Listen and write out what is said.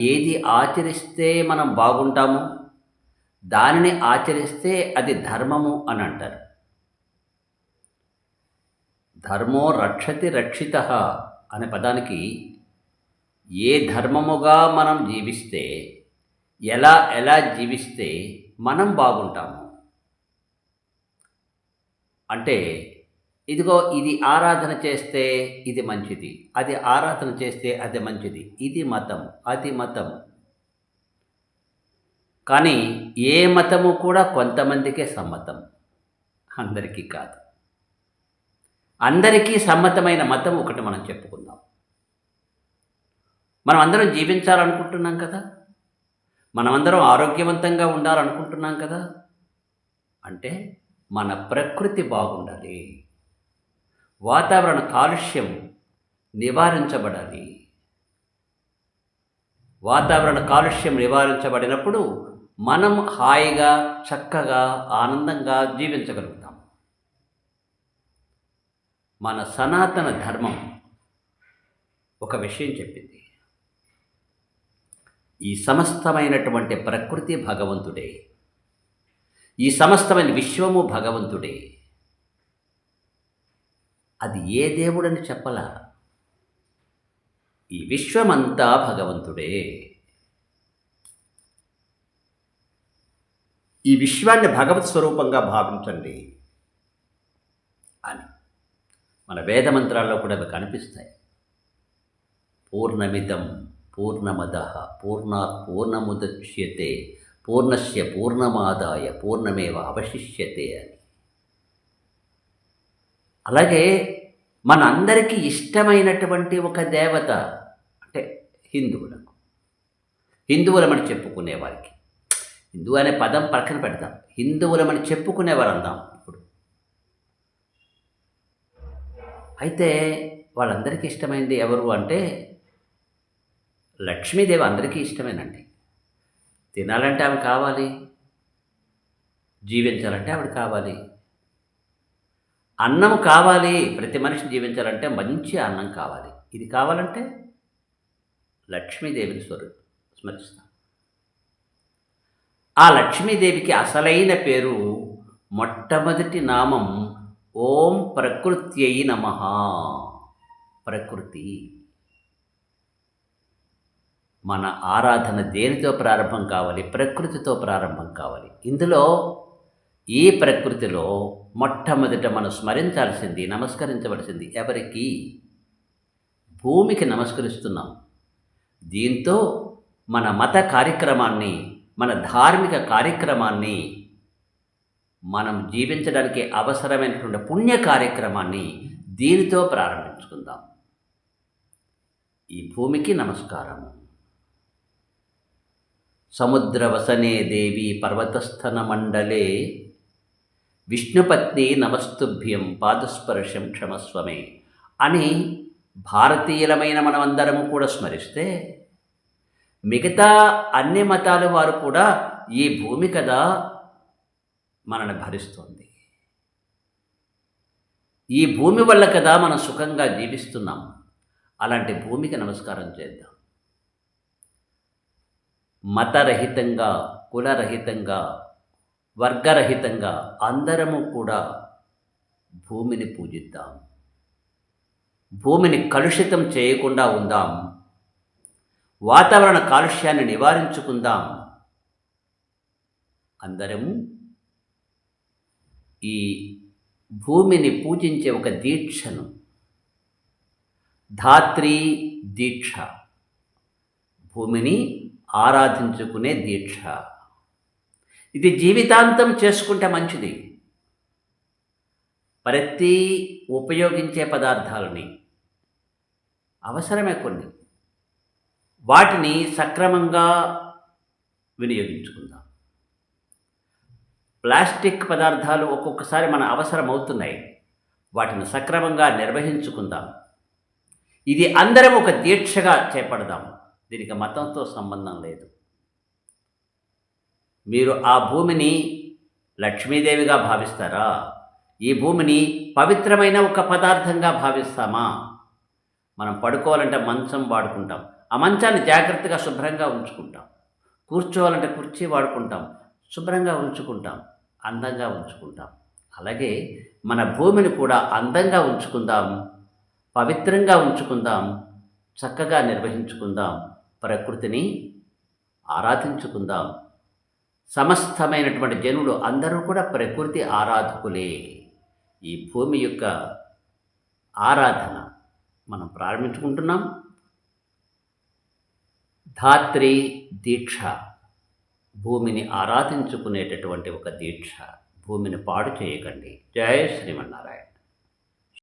ఏది ఆచరిస్తే మనం బాగుంటాము? దానిని ఆచరిస్తే అది ధర్మము అని అంటారు. ధర్మో రక్షతి రక్షిత అనే పదానికి ఏ ధర్మముగా మనం జీవిస్తే ఎలా ఎలా జీవిస్తే మనం బాగుంటాము? అంటే ఇదిగో ఇది ఆరాధన చేస్తే ఇది మంచిది అది ఆరాధన చేస్తే అది మంచిది. ఇది మతం అది మతం. కానీ ఏ మతము కూడా కొంతమందికే సమ్మతం. అందరికీ కాదు. అందరికీ సమ్మతమైన మతం ఒకటి మనం చెప్పుకుందాం. మనం అందరం జీవించాలనుకుంటున్నాం కదా? మనమందరం ఆరోగ్యవంతంగా ఉండాలనుకుంటున్నాం కదా? అంటే మన ప్రకృతి బాగుండాలి. వాతావరణ కాలుష్యం నివారించబడాలి. వాతావరణ కాలుష్యం నివారించబడినప్పుడు మనం హాయిగా చక్కగా ఆనందంగా జీవించగలుగుతాం. మన సనాతన ధర్మం ఒక విషయం చెప్పింది. ఈ సమస్తమైనటువంటి ప్రకృతి భగవంతుడే. ఈ సమస్తమైన విశ్వము భగవంతుడే. అది ఏ దేవుడని చెప్పలా? ఈ విశ్వమంతా భగవంతుడే. ఈ విశ్వాన్ని భగవత్ స్వరూపంగా భావించండి అని. మన వేద మంత్రాల్లో కూడా అవి కనిపిస్తాయి. పూర్ణమిదం పూర్ణమద పూర్ణాత్ పూర్ణముద్యతే పూర్ణస్య పూర్ణమాదాయ పూర్ణమేవ అవశిష్యతే అని. అలాగే మనందరికీ ఇష్టమైనటువంటి ఒక దేవత అంటే హిందువులకు. హిందువులమని చెప్పుకునే వారికి. హిందువు అనే పదం పక్కన పెడతాం హిందువులమని చెప్పుకునేవారు అందాం ఇప్పుడు. అయితే వాళ్ళందరికీ ఇష్టమైంది ఎవరు అంటే లక్ష్మీదేవి అందరికీ ఇష్టమేనండి. తినాలంటే ఆమె కావాలి. జీవించాలంటే ఆవిడ కావాలి. అన్నం కావాలి ప్రతి మనిషి జీవించాలంటే మంచి అన్నం కావాలి. ఇది కావాలంటే లక్ష్మీదేవిని స్వరు స్మరిస్తాం. ఆ లక్ష్మీదేవికి అసలైన పేరు మొట్టమొదటి నామం ఓం ప్రకృత్యై నమ. ప్రకృతి. మన ఆరాధన దేనితో ప్రారంభం కావాలి? ప్రకృతితో ప్రారంభం కావాలి. ఇందులో ఈ ప్రకృతిలో మొట్టమొదట మనం స్మరించాల్సింది నమస్కరించవలసింది ఎవరికి? భూమికి నమస్కరిస్తున్నాం. దీంతో మన మత కార్యక్రమాన్ని మన ధార్మిక కార్యక్రమాన్ని మనం జీవించడానికి అవసరమైనటువంటి పుణ్య కార్యక్రమాన్ని దీనితో ప్రారంభించుకుందాం. ఈ భూమికి నమస్కారము. సముద్రవసనే దేవి పర్వతస్థన మండలే విష్ణుపత్ని నమస్తుభ్యం పాదస్పర్శం క్షమస్వమే అని భారతీయులమైన మనమందరము కూడా స్మరిస్తే మిగతా అన్ని మతాల వారు కూడా ఈ భూమి కదా మనల్ని భరిస్తుంది. ఈ భూమి వల్ల కదా మనం సుఖంగా జీవిస్తున్నాం. అలాంటి భూమికి నమస్కారం చేద్దాం. మతరహితంగా కులరహితంగా వర్గరహితంగా అందరము కూడా భూమిని పూజిద్దాం. భూమిని కలుషితం చేయకుండా ఉందాం. వాతావరణ కాలుష్యాన్ని నివారించుకుందాం. అందరము ఈ భూమిని పూజించే ఒక దీక్షను. ధాత్రి దీక్ష. భూమిని ఆరాధించుకునే దీక్ష. ఇది జీవితాంతం చేసుకుంటే మంచిది. ప్రతి ఉపయోగించే పదార్థాలని. అవసరమే కొన్ని. వాటిని సక్రమంగా వినియోగించుకుందాం. ప్లాస్టిక్ పదార్థాలు ఒక్కొక్కసారి మన అవసరం అవుతున్నాయి వాటిని సక్రమంగా నిర్వహించుకుందాం. ఇది అందరం ఒక దీక్షగా చేపడదాం. దీనికి మతంతో సంబంధం లేదు. మీరు ఆ భూమిని లక్ష్మీదేవిగా భావిస్తారా? ఈ భూమిని పవిత్రమైన ఒక పదార్థంగా భావిస్తామా? మనం పడుకోవాలంటే మంచం వాడుకుంటాం. ఆ మంచాన్ని జాగ్రత్తగా శుభ్రంగా ఉంచుకుంటాం. కూర్చోవాలంటే కుర్చీ వాడుకుంటాం. శుభ్రంగా ఉంచుకుంటాం. అందంగా ఉంచుకుంటాం. అలాగే మన భూమిని కూడా అందంగా ఉంచుకుందాం. పవిత్రంగా ఉంచుకుందాం. చక్కగా నిర్వహించుకుందాం. ప్రకృతిని ఆరాధించుకుందాం. సమస్తమైనటువంటి జనులు అందరూ కూడా ప్రకృతి ఆరాధకులే. ఈ భూమి యొక్క ఆరాధన మనం ప్రారంభించుకుంటున్నాం. ధాత్రి దీక్ష భూమిని ఆరాధించుకునేటటువంటి ఒక దీక్ష భూమిని పాడు చేయకండి. జయ శ్రీమన్నారాయణ.